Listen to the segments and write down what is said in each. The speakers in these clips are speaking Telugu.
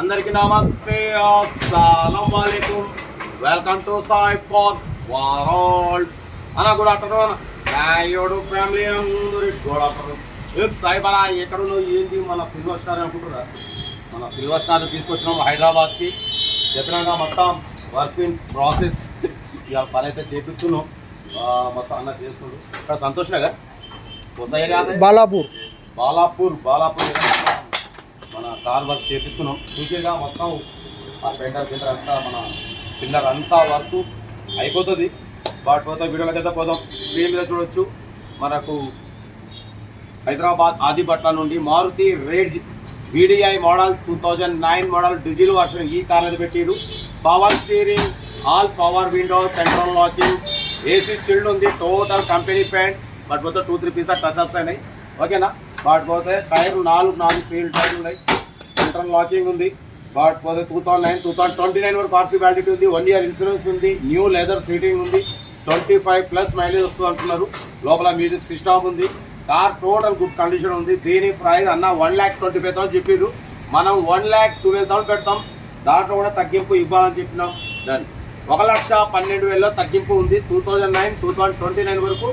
అందరికి నమస్తే అస్సలం వాలేకుం welcome to Sai cars world. అన్న గుడ్ ఆఫ్టర్నూన్. నాయుడు ఫ్యామిలీ అందరి గుడ్ ఆఫ్టర్నూన్. ఏ సాయి బాలా ఎక్కడ ఏంటి మన సిల్వర్ స్టార్ అనుకుంటున్నా మన సిల్వర్ స్టార్ తీసుకొచ్చినాం హైదరాబాద్కి. చెప్పినాక మొత్తం వర్క్ ఇన్ ప్రాసెస్. ఇవాళ పని అయితే చేపిస్తున్నాం. మొత్తం అన్న చేస్తుండు ఇక్కడ సంతోష్ నగర్? బాలాపూర్. బాలాపూర్ బాలాపూర్ మన కార్ వర్క్ చేపిస్తున్నాం. చూసేగా మొత్తం ఆ పెంటర్ పింటర్ అంతా మన పిల్లర్ అంతా వర్క్ అయిపోతుంది. బట్ పోతే వీడియోలకైతే పోదాం. స్క్రీన్ మీద చూడొచ్చు. మనకు హైదరాబాద్ ఆదిపట్ల నుండి Maruti Ritz VDI model two thousand nine model diesel version ఈ కార్ అనేది పెట్టిరు power steering all power window central locking AC chilled ఉంది టోటల్ కంపెనీ ప్యాంట్. బట్ పోతే two three pieces touch ups అయినాయి. ఓకేనా? బట్ పోతే టైర్ నాలుగు నాలుగు సీల్ టైర్ ఉన్నాయి. సెంట్రల్ లాకింగ్ ఉంది. బట్ పోతే two thousand nine two thousand twenty nine వరకు ఆర్సీ వ్యాలిడిటీ ఉంది. వన్ ఇయర్ ఇన్సూరెన్స్ ఉంది. న్యూ లెదర్ సీటింగ్ ఉంది. ట్వంటీ ఫైవ్ ప్లస్ మైలేజ్ వస్తుంది అంటున్నారు. లోపల మ్యూజిక్ సిస్టమ్ ఉంది. కార్ టోటల్ గుడ్ కండిషన్ ఉంది. దీని ప్రైస్ అన్న one lakh twenty five thousand చెప్పారు మనం వన్ ల్యాక్ ట్వెల్వ్ థౌసండ్ పెడతాం. దాంట్లో కూడా తగ్గింపు ఇవ్వాలని చెప్పినాం. డన్ ఒక లక్ష పన్నెండు వేలలో తగ్గింపు ఉంది. Two thousand nine two thousand twenty nine వరకు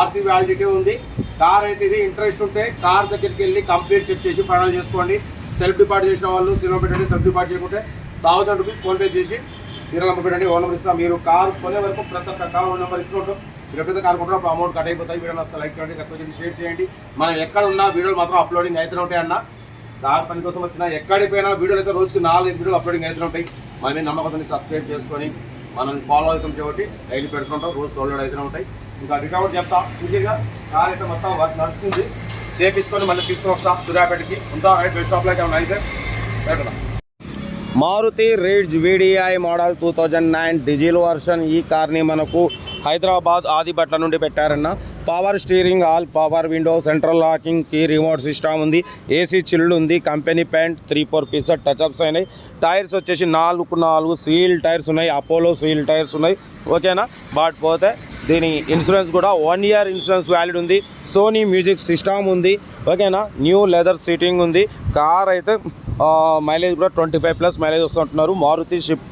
ఆర్సీ వ్యాలిడిటీ ఉంది. కార్ అయితే ఇది ఇంట్రెస్ట్ ఉంటే కార్ దగ్గరికి వెళ్ళి కంప్లీట్ చెక్ చేసి ఫైనల్ చేసుకోండి. సెల్ఫ్ డిపార్ట్ చేసిన వాళ్ళు సీరో పెట్టండి సెల్ఫ్ డిపార్ట్ చేయకుంటే థౌసండ్ రూపీస్ ఫోన్పే చేసి సీరియల్ నెంబర్ పెట్టండి ఓన్ నెంబర్ ఇస్తాం మీరు కార్ కొనే వరకు ప్రతి ఒక్క కార్ ఓన్ నెంబర్ ఇస్తుంటాం మీరు ఎప్పుడైతే కార్ కొంటారో అమౌంట్ కట్ అయిపోతాయి. వీడియో వస్తే లైక్ చేయండి తక్కువ చేసి షేర్ చేయండి. మనం ఎక్కడ ఉన్నా వీడియోలు మాత్రం అప్లోడింగ్ అవుతూనే ఉంటాయి అన్న. కార్ పని కోసం వచ్చినా ఎక్కడికి వీడియోలు అయితే రోజుకి నాలుగు వీడియోలు అప్లోడింగ్ అవుతూనే ఉంటాయి. మన మీద నమ్మకంతో సబ్స్క్రైబ్ చేసుకొని మనల్ని ఫాలో అవుతాం కాబట్టి డైలీ పెడుతుంటాం. రోజు సోల్డ్ అవుతూనే ఉంటాయి. ఇంకా రికవర్ చెప్తా. ఈజీగా కార్ అయితే మొత్తం వర్క్ నడుస్తుంది. చేపించుకొని మళ్ళీ తీసుకొని వస్తా. సూర్యాపేటకి ఉంటా రైట్ బెస్ట్ స్టాప్లో ఏమైనా అయితే పెట్టదా Maruti Ritz VDI model two thousand nine diesel version ఈ కార్ని మనకు హైదరాబాద్ ఆదిబట్ల నుండి పెట్టారన్న. Power steering all power window central locking key remote system ఉంది ఏసీ చిల్డ్ ఉంది company paint three four piece touch ups అయినాయి. టైర్స్ వచ్చేసి నాలుగు నాలుగు సీల్ టైర్స్ ఉన్నాయి అపోలో సీల్ టైర్స్ ఉన్నాయి. ఓకేనా బట్ పోతే దీని ఇన్సూరెన్స్ కూడా వన్ ఇయర్ ఇన్సూరెన్స్ వ్యాలిడ్ ఉంది. సోనీ మ్యూజిక్ సిస్టమ్ ఉంది. ఓకేనా న్యూ లెదర్ సీటింగ్ ఉంది. కార్ అయితే మైలేజ్ కూడా ట్వంటీ ఫైవ్ ప్లస్ మైలేజ్ వస్తుంటున్నారు. Maruti ship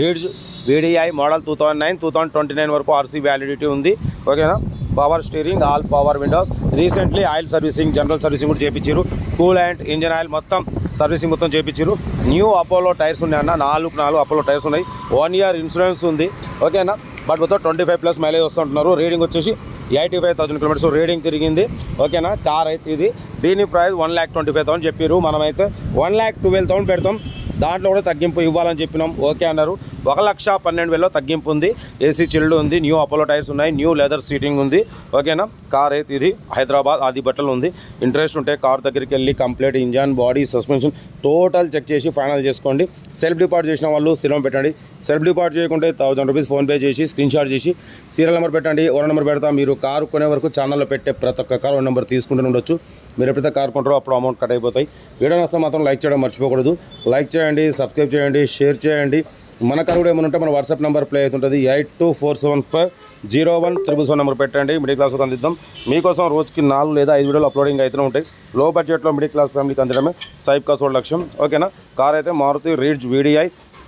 Ritz VDI model two thousand nine two thousand twenty nine వరకు ఆర్సీ వ్యాలిడిటీ ఉంది. ఓకేనా power steering all power windows recently oil servicing general servicing కూడా చేయించారు కూల్ అండ్ ఇంజన్ ఆయిల్ మొత్తం సర్వీసింగ్ మొత్తం చేయించారు న్యూ అపోలో టైర్స్ ఉన్నాయి అన్న. నాలుగు నాలుగు అపోలో టైర్స్ ఉన్నాయి. వన్ ఇయర్ ఇన్సూరెన్స్ ఉంది. ఓకేనా బట్ మొత్తం ట్వంటీ ఫైవ్ ప్లస్ మైలేజ్ వస్తుంటున్నారు. రీడింగ్ వచ్చేసి eighty five thousand kilometres reading తిరిగింది ఓకేనా కార్ అయితే ఇది. దీని price one lakh twenty five thousand చెప్పారు మనమైతే వన్ ల్యాక్ ట్వెల్వ్ థౌసండ్ పెడతాం. దాంట్లో కూడా తగ్గింపు ఇవ్వాలని చెప్పినాం. ఓకే అన్నారు. ఒక లక్ష పన్నెండు వేలలో తగ్గింపు ఉంది. ఏసీ చిల్డ్ ఉంది న్యూ అపోలో టైర్స్ ఉన్నాయి న్యూ లెదర్ సీటింగ్ ఉంది. ఓకేనా? కార్ అయితే ఇది హైదరాబాద్ ఆదిబట్టలు ఉంది. ఇంట్రెస్ట్ ఉంటే కార్ దగ్గరికి వెళ్ళి complete engine body suspension total check చేసి ఫైనల్ చేసుకోండి. సెల్ఫ్ డిపార్ట్ చేసిన వాళ్ళు స్థిరం పెట్టండి. సెల్ఫ్ డిపార్ట్ చేయకుంటే థౌసండ్ రూపీస్ ఫోన్పే చేసి స్క్రీన్ షాట్ చేసి సీరియల్ నెంబర్ పెట్టండి. ఓనర్ నెంబర్ పెడతా. మీరు కారు కొనే వరకు ఛానల్లో పెట్టే ప్రతి ఒక్క కార్ నెంబర్ తీసుకుంటూ ఉండొచ్చు. మీరు ఎప్పుడైతే కార్ కొంటారో అప్పుడు అమౌంట్ కట్ అయిపోతాయి. వీడియో నష్టం మాత్రం లైక్ చేయడం మర్చిపోకూడదు. లైక్ చేయండి. సబ్స్క్రైబ్ చేయండి షేర్ చేయండి. మన కారు కూడా ఏమైనా ఉంటే మన వాట్సాప్ నెంబర్ ప్లే అవుతుంటుంది. Eight two four seven five zero one triple seven number పెట్టండి. మిడిల్ క్లాస్ అందిద్దాం. మీకోసం రోజుకి నాలుగు లేదా ఐదు వీడియోలు అప్లోడింగ్ అవుతూనే ఉంటాయి. లో బడ్జెట్లో మిడిల్ క్లాస్ ఫ్యామిలీకి అందడమే సైబ్ కాసోడ్ లక్ష్యం. ఓకేనా కార్ అయితే Maruti ritz VDI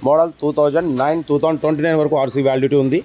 model two thousand nine two thousand twenty nine వరకు ఆర్సీ వ్యాలిడిటీ ఉంది.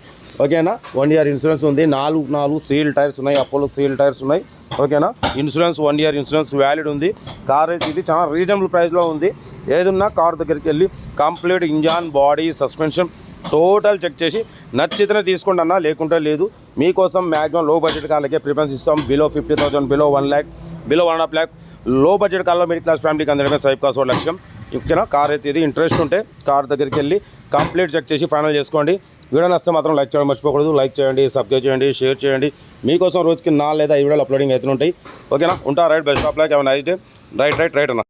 ఓకేనా వన్ ఇయర్ ఇన్సూరెన్స్ ఉంది. నాలుగు నాలుగు సీల్ టైర్స్ ఉన్నాయి. అపోలో సీల్ టైర్స్ ఉన్నాయి. ఓకేనా? Insurance one year insurance valid ఉంది. కార్ ఇది చాలా రీజనబుల్ ప్రైస్లో ఉంది. ఏదున్నా కార్ దగ్గరికి వెళ్ళి complete engine body suspension total check చేసి నచ్చితేనే తీసుకోండి అన్న లేకుంటే లేదు. మీకోసం మ్యాక్సిమం లో బడ్జెట్ కాళ్ళకే ప్రిఫరెన్స్ ఇస్తాం. Below fifty thousand below one lakh below one half ల్యాక్లో budget కాల్లో మిడిల్ క్లాస్ ఫ్యామిలీకి అందడమే సైప్ కాస్ లక్ష్యం. ఓకేనా? కార్ అయితే ఇది. ఇంట్రెస్ట్ ఉంటే కార్ దగ్గరికి వెళ్ళి కంప్లీట్ చెక్ చేసి ఫైనల్ చేసుకోండి. వీడియో నస్తే మాత్రం లైక్ చేయడం మర్చిపోకూడదు. లైక్ చేయండి సబ్స్క్రైబ్ చేయండి షేర్ చేయండి. మీకోసం రోజుకి నాలుగు లేదా ఐదు వీడియోలు అప్లోడింగ్ అవుతుంటాయి ఓకేనా? ఉంటా right best of luck. Nice day. Right right right అన్న.